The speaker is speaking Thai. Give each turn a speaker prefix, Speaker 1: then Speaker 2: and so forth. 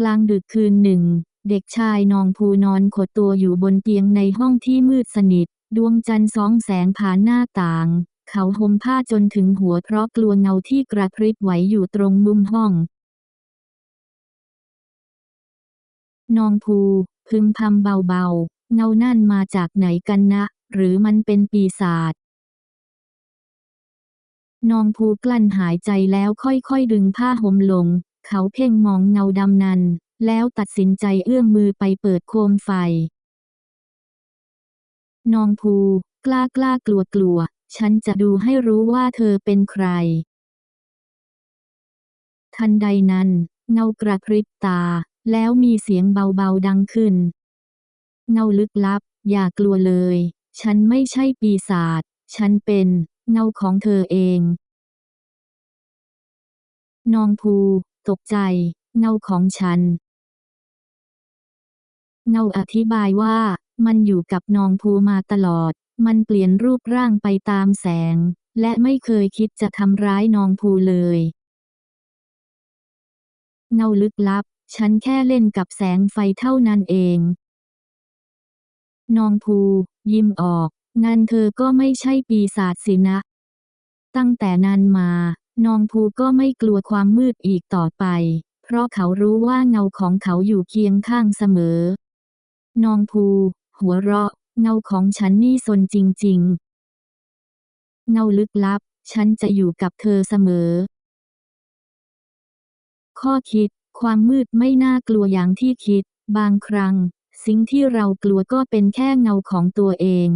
Speaker 1: กลางดึกคืนหนึ่ง เด็กชายนองภูนอนขดตัวอยู่บนเตียงในห้องที่มืดสนิท ดวงจันทร์สองแสงผ่านหน้าต่าง เขาห่มผ้าจนถึงหัวเพราะกลัวเงาที่กระพริบไหวอยู่ตรงมุมห้องนองภูพึมพำเบาๆ เงานั่นมาจากไหนกันนะ หรือมันเป็นปีศาจนองภูกลั้นหายใจแล้วค่อยๆดึงผ้าห่มลง เขาเพ่งมองเงาดำนั้น แล้วตัดสินใจเอื้อมมือไปเปิดโคมไฟ นองภู กล้ากล้ากลัวกลัว ฉันจะดูให้รู้ว่าเธอเป็นใคร ทันใดนั้น เงากระพริบตา แล้วมีเสียงเบาๆดังขึ้น เงาลึกลับ อย่ากลัวเลย ฉันไม่ใช่ปีศาจ ฉันเป็น เงาของเธอเองนองภู ตกใจ เงาของฉัน เงาอธิบายว่า มันอยู่กับนองภูมาตลอด มันเปลี่ยนรูปร่างไปตามแสง และไม่เคยคิดจะทำร้ายนองภูเลย เงาลึกลับ ฉันแค่เล่นกับแสงไฟเท่านั้นเอง นองภู ยิ้มออก งั้นเธอก็ไม่ใช่ปีศาจสินะ ตั้งแต่นั้นมา นองภูก็ไม่กลัวความมืดอีกต่อไป เพราะเขารู้ว่าเงาของเขาอยู่เคียงข้างเสมอนองภู หัวเราะ เงาของฉันนี่สนจริง ๆ เงาลึกลับ ฉันจะอยู่กับเธอเสมอ ข้อคิด ความมืดไม่น่ากลัวอย่างที่คิด บางครั้ง สิ่งที่เรากลัวก็เป็นแค่เงาของตัวเอง